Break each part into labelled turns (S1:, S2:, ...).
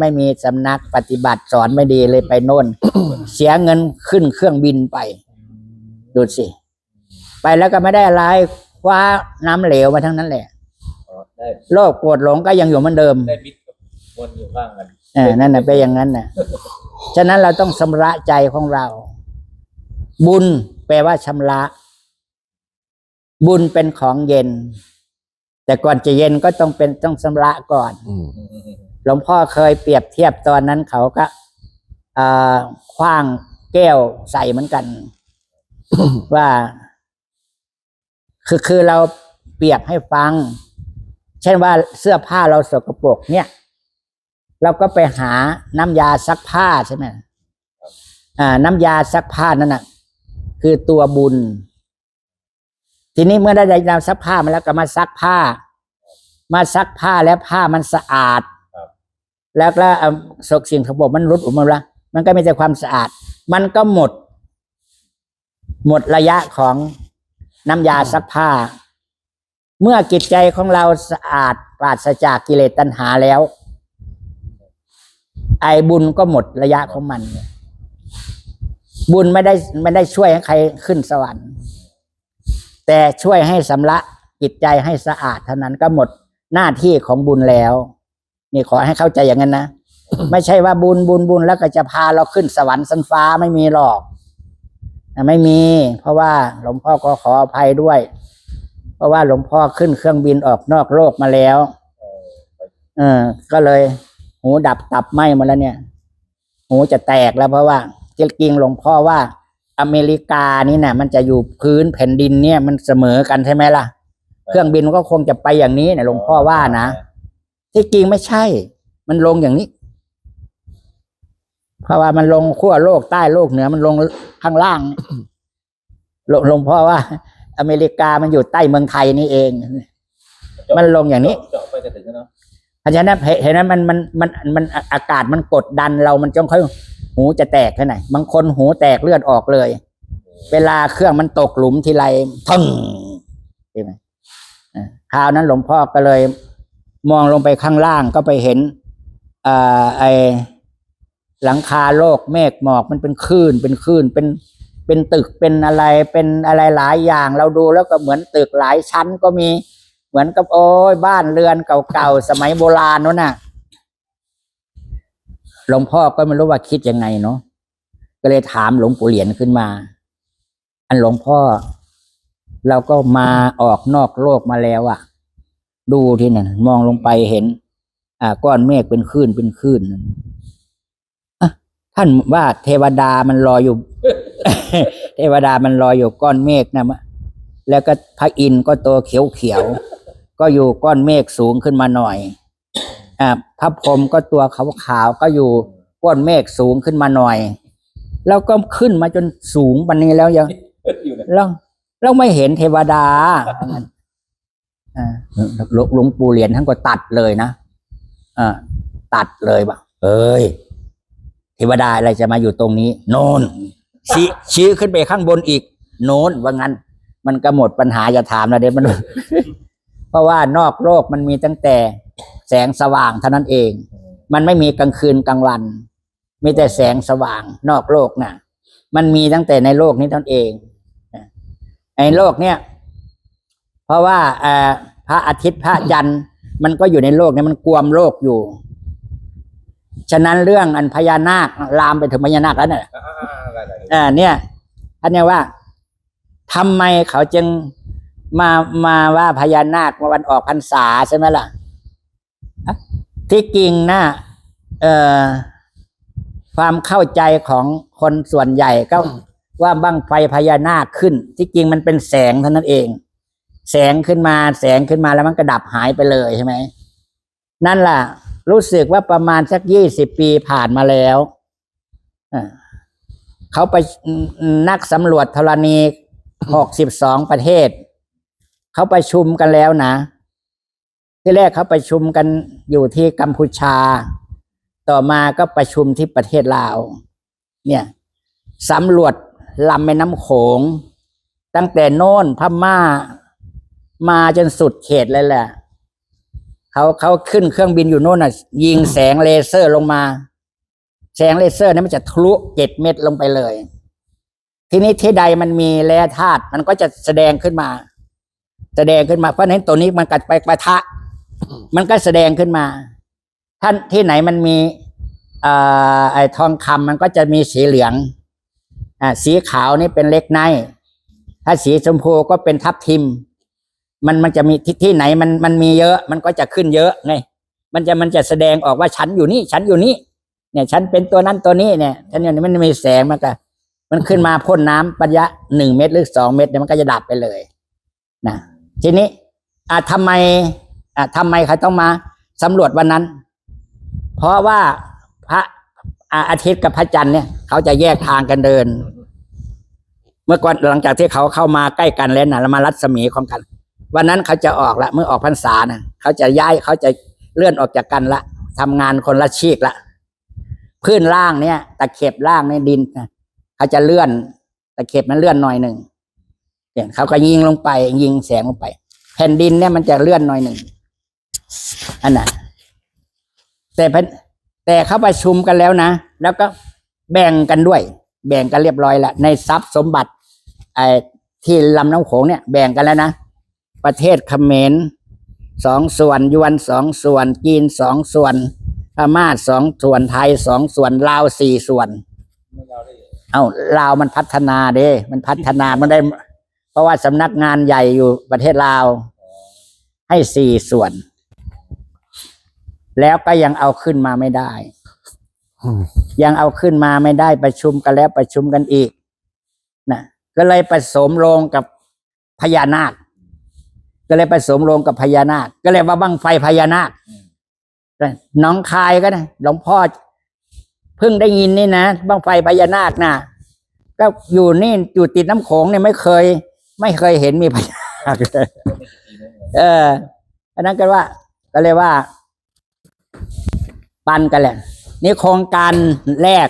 S1: ไม่มีสำนักปฏิบัติสอนไม่ดีเลยไปโน่น เสียเงินขึ้นเครื่องบินไป ดูสิ ไปแล้วก็ไม่ได้อะไรคว้าน้ำเหลวมาทั้งนั้นแหละ
S2: อ๋อได้
S1: โลภโกรธหลงก็ยังอยู่เหมือนเดิม
S2: ได้มิตรกับวนอยู่ข้างกัน
S1: เออนั่นน่ะเป็นอย่างนั้นน่ะ ฉะนั้นเราต้องชำระใจของเรา บุญแปลว่าชำระ บุญเป็นของเย็น แต่ก่อนจะเย็นก็ต้องเป็นต้องชำระก่อน
S3: อืม
S1: หลวงพ่อเคยเปรียบเทียบตอนนั้นเขาก็คว้างแก้วใส่เหมือนกัน ว่า คือคือเราเปรียบให้ฟัง เช่นว่าเสื้อผ้าเราสกปรกเนี่ย เราก็ไปหาน้ำยาซักผ้าใช่ไหมอ่า น้ำยาซักผ้านั่นน่ะ คือตัวบุญ ทีนี้เมื่อได้น้ำซักผ้ามาแล้วก็มาซักผ้า มาซักผ้าแล้วผ้ามันสะอาด แล้วก็สกสิ่งสกปรกมันรุดออกมาละมันก็ไม่ใช่ความสะอาด มันก็หมด หมดระยะของน้ำยาซักผ้า เมื่อจิตใจของเราสะอาดปราศจากกิเลสตัณหาแล้ว ไอบุญก็หมดระยะของมัน บุญไม่ได้ไม่ได้ช่วยให้ใครขึ้นสวรรค์ แต่ช่วยให้สำระจิตใจให้สะอาดเท่านั้นก็หมดหน้าที่ของบุญแล้ว นี่ขอให้เข้าใจอย่างนั้นนะ ไม่ใช่ว่าบุญบุญบุญแล้วก็จะพาเราขึ้นสวรรค์สันฟ้าไม่มีหรอกนะไม่มี เพราะว่าหลวงพ่อก็ขออภัยด้วย เพราะว่าหลวงพ่อขึ้นเครื่องบินออกนอกโลกมาแล้วเออ ก็เลย หูดับตับไหมมาแล้วเนี่ย หูจะแตกแล้วเพราะว่าจริงๆหลวงพ่อว่า อเมริกานี่นะมันจะอยู่พื้นแผ่นดินเนี่ย มันเสมอกันใช่ไหมล่ะ เครื่องบินก็คงจะไปอย่างนี้นะหลวงพ่อว่านะ ที่จริงไม่ใช่ มันลงอย่างนี้ เพราะว่ามันลงขั้วโลกใต้โลกเหนือมันลงข้างล่างลงหลวงพ่อว่า อเมริกามันอยู่ใต้เมืองไทยนี่เอง มันลงอย่างนี้
S2: เจาะไปจะถึงแล้วเนาะ
S1: เพราะฉะนั้นเห็นไหมมันมันมันมันอากาศมันกดดันเรามันจงค่อยหูจะแตกแค่ไหนบางคนหูแตกเลือดออกเลย เวลาเครื่องมันตกหลุมทีไรทึ่งใช่ไหมคราวนั้นหลวงพ่อก็เลย มองลงไปข้างล่างก็ไปเห็นอไอหลังคาโลกเมฆหมอกมันเป็นคลื่นเป็นคลื่นเป็นเป็นตึกเป็นอะไรเป็นอะไรหลายอย่าง เราดูแล้วก็เหมือนตึกหลายชั้นก็มีเหมือนกับโอ้ยบ้านเรือนเก่าๆสมัยโบราณนู้นน่ะหลวงพ่อก็ไม่รู้ว่าคิดยังไงเนาะก็เลยถามหลวงปู่เหรียญขึ้นมา อันหลวงพ่อ เราก็มาออกนอกโลกมาแล้วอะ ดูที่นั่นมองลงไปเห็น อ่าก้อนเมฆเป็นคลื่นเป็นคลื่นอะท่านว่าเทวดามันลอยอยู่ เทวดามันลอยอยู่ก้อนเมฆนะมะแล้วก็พระอินทร์ก็ตัวเขียวเขียวๆก็อยู่ก้อนเมฆสูงขึ้นมาหน่อย อ่าพระพรหมก็ตัวขาวขาวๆก็อยู่ก้อนเมฆสูงขึ้นมาหน่อย แล้วก็ขึ้นมาจนสูงปันนี้แล้วยัง
S2: อยู่เนี่ย
S1: แล้วแล้วไม่เห็นเทวดาอ่า หลวงปู่เหรียญท่านก็ตัดเลยนะอ่าตัดเลยบ่ะเอ้ยเทวดาอะไรจะมาอยู่ตรงนี้ โน่นชี้ชี้ขึ้นไปข้างบนอีก โน้นว่างั้น มันก็หมดปัญหาอย่าถามแล้วเดี๋ยวมันเพราะว่านอกโลกมันมีตั้งแต่แสงสว่างเท่านั้นเอง มันไม่มีกลางคืนกลางวัน มีแต่แสงสว่างนอกโลกน่ะ มันมีตั้งแต่ในโลกนี้เท่านั้นเองไอ้โลกเนี่ย ราะว่าเอ่อพระอาทิตย์พระจันทร์มันก็อยู่ในโลกเนี่ยมันกวมโลกอยู่ ฉะนั้นเรื่องอันพญานาคลามไปถึงพญานาคแล้วเนี่ย
S2: อ่าๆได้ๆ
S1: อ่าเนี่ยท่านเนี่ยว่าทำไมเขาจึงมามาว่าพญานาควันออกพรรษาใช่ไหมล่ะอะที่จริงนะเอ่อความเข้าใจของคนส่วนใหญ่ก็ว่าบั้งไฟพญานาคขึ้น ที่จริงมันเป็นแสงเท่านั้นเอง แสงขึ้นมาแสงขึ้นมาแล้วมันก็ดับหายไปเลยใช่ไหมนั่นล่ะ รู้สึกว่าประมาณสักยี่สิบปีผ่านมาแล้วเขาไปนักสำรวจธรณีหกสิบสองประเทศ เขาประชุมกันแล้วนะที่แรกเขาประชุมกันอยู่ที่กัมพูชา ต่อมาก็ประชุมที่ประเทศลาว เนี่ยสำรวจลำแม่น้ำโขง ตั้งแต่โน่นพม่า มาจนสุดเขตเลยแหละเขาเขาขึ้นเครื่องบินอยู่โน่นน่ะ ยิงแสงเลเซอร์ลงมา แสงเลเซอร์นั้นมันจะทะลุเจ็ดเม็ดลงไปเลย ทีนี้ที่ใดมันมีแร่ธาตุมันก็จะแสดงขึ้นมา แสดงขึ้นมาเพราะฉะนั้นตัวนี้มันกัดไปปะทะ มันก็แสดงขึ้นมา ท่านที่ไหนมันมีอ่าไอ้ทองคำมันก็จะมีสีเหลืองอ่าสีขาวนี่เป็นเล็กไนถ้าสีชมพูก็เป็นทับทิม มันมันจะมีที่ที่ไหนมันมันมีเยอะ มันก็จะขึ้นเยอะไงมันจะมันจะแสดงออกว่าฉันอยู่นี่ ฉันอยู่นี่เนี่ย ฉันเป็นตัวนั้นตัวนี้เนี่ยฉันอย่างนี้มันมีแสงมันก็ มันขึ้นมาพ่นน้ำปัญญะหนึ่งเม็ดหรือสองเม็ดเนี่ยมันก็จะดับไปเลยนะทีนี้อ่าทำไมอ่าทำไมเขาต้องมาสำรวจวันนั้น เพราะว่าพระอ่าอาทิตย์กับพระจันทร์เนี่ย เขาจะแยกทางกันเดิน เมื่อก่อนหลังจากที่เขาเข้ามาใกล้กันแล้วนะแล้วมารัศมีของกัน วันนั้นเขาจะออกละเมื่อออกพรรษานะเขาจะย้ายเขาจะเลื่อนออกจากกันละทำงานคนละชีกละพื้นล่างเนี่ยตะเข็บล่างในดินนะเขาจะเลื่อนตะเข็บมันเลื่อนหน่อยหนึ่งเนี่ยเขาก็ยิงลงไป ยิงแสงลงไป แผ่นดินเนี่ยมันจะเลื่อนหน่อยหนึ่งอันน่ะแต่เพิ่นแต่เขาประชุมกันแล้วนะแล้วก็แบ่งกันด้วย แบ่งกันเรียบร้อยแล้วในทรัพย์สมบัติไอ้ที่ลำน้ำโขงเนี่ยแบ่งกันแล้วนะ ประเทศเขมรสองส่วนยวนสองส่วนจีนสองส่วนพม่าสองส่วนไทยสองส่วนลาวสี่ส่วน
S2: เอ้า
S1: ลาวมันพัฒนาเด้มันพัฒนามันได้ เพราะว่าสำนักงานใหญ่อยู่ประเทศลาว ให้สี่ส่วน แล้วก็ยังเอาขึ้นมาไม่ได้ ยังเอาขึ้นมาไม่ได้ประชุมกันแล้วประชุมกันอีกนะก็เลยผสมโรงกับพญานาค ก็เลยผสมโรงกับพญานาค ก็เลยว่าบังไฟพญานาคน้องคายก็นะหลวงพ่อเพิ่งได้ยินนี่นะบังไฟพญานาคนะก็อยู่นี่อยู่ติดน้ำโขงเนี่ยไม่เคย ไม่เคยเห็นมีพญานาคเลยเอออันนั้นก็ว่า ก็เลยว่า ปันกันแหละ นี่โครงการแรก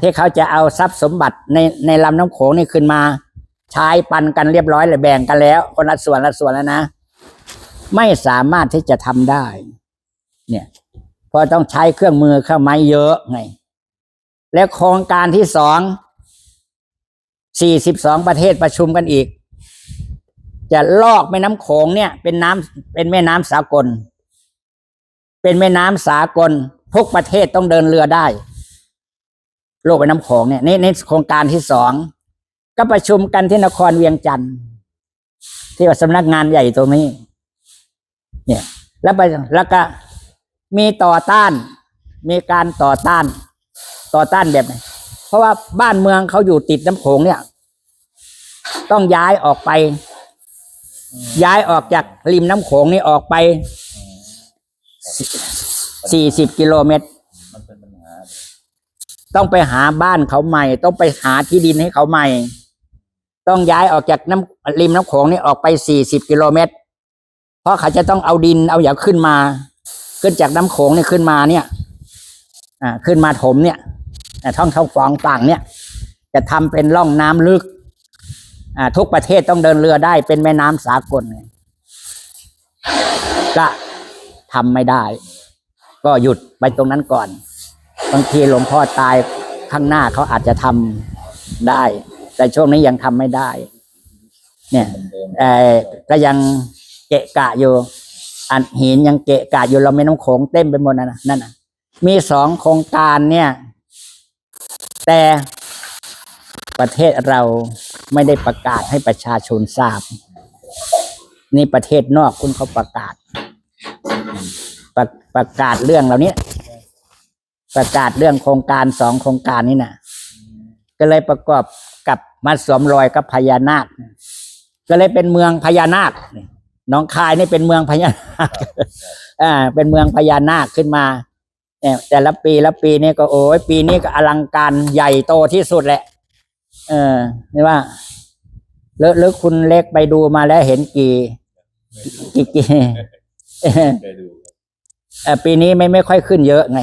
S1: ที่เขาจะเอาทรัพย์สมบัติในในลำน้ำโขงนี่ขึ้นมา ใช้ปันกันเรียบร้อยเลยแบ่งกันแล้ว คนละส่วนละส่วนแล้วนะ ไม่สามารถที่จะทำได้ เนี่ยเพราะต้องใช้เครื่องมือเครื่องไม้เยอะไง และโครงการที่สองสี่สิบสองประเทศประชุมกันอีก จะลอกแม่น้ำโขงเนี่ย เป็นน้ำเป็นแม่น้ำสากล เป็นแม่น้ำสากล ทุกประเทศต้องเดินเรือได้ โลกแม่น้ำโขงเนี่ยนี่ในโครงการที่สอง ก็ประชุมกันที่นครเวียงจันทร์ที่ว่าสำนักงานใหญ่ตรงนี้ เนี่ย แล้วไปแล้วก็มีต่อต้าน มีการต่อต้าน ต่อต้านแบบไหนเพราะว่าบ้านเมืองเขาอยู่ติดน้ำโขงเนี่ย ต้องย้ายออกไป ย้ายออกจากริมน้ำโขงนี่ออกไปสี่สิบกิโลเมตรต้องไปหาบ้านเขาใหม่ ต้องไปหาที่ดินให้เขาใหม่ ต้องย้ายออกจากน้ำริมน้ำโขงนี่ออกไปสี่สิบกิโลเมตร เพราะเขาจะต้องเอาดินเอาอย่างขึ้นมา ขึ้นจากน้ำโขงนี่ขึ้นมาเนี่ย อ่า ขึ้นมาถมเนี่ยท่องเท่าฟองฝั่งเนี่ย จะทำเป็นร่องน้ำลึก อ่า ทุกประเทศต้องเดินเรือได้เป็นแม่น้ำสากลก็ทำไม่ได้ ก็หยุดไปตรงนั้นก่อน บางทีหลวงพ่อตายข้างหน้าเขาอาจจะทำได้ แต่ช่วงนี้ยังทำไม่ได้ เนี่ย
S2: เดิม
S1: เออก็ยังเกะกะอยู่ อันหินยังเกะกะอยู่เราไม่น้ำโขงเต็มไปหมดนะนะนั่นนะมีสองโครงการเนี่ย แต่ประเทศเราไม่ได้ประกาศให้ประชาชนทราบ นี่ประเทศนอกคุณเขาประกาศ ประประกาศเรื่องเหล่านี้ประกาศเรื่องโครงการสองโครงการนี้น่ะก็เลยประกอบกับ มาสวมรอยกับพญานาค ก็เลยเป็นเมืองพญานาคหน้องคายนี่เป็นเมืองพญานาคอ่า เป็นเมืองพญานาคขึ้นมาเนี่ยแต่ละปีละปีนี่ก็โอ้ยปีนี้ก็อลังการใหญ่โตที่สุดแหละ เออนี่ว่าหรือหรือคุณเล็กไปดูมาแล้วเห็นกี่กี่กี่
S2: เคยดู
S1: เอ่อปีนี้ไม่ไม่ค่อยขึ้นเยอะไง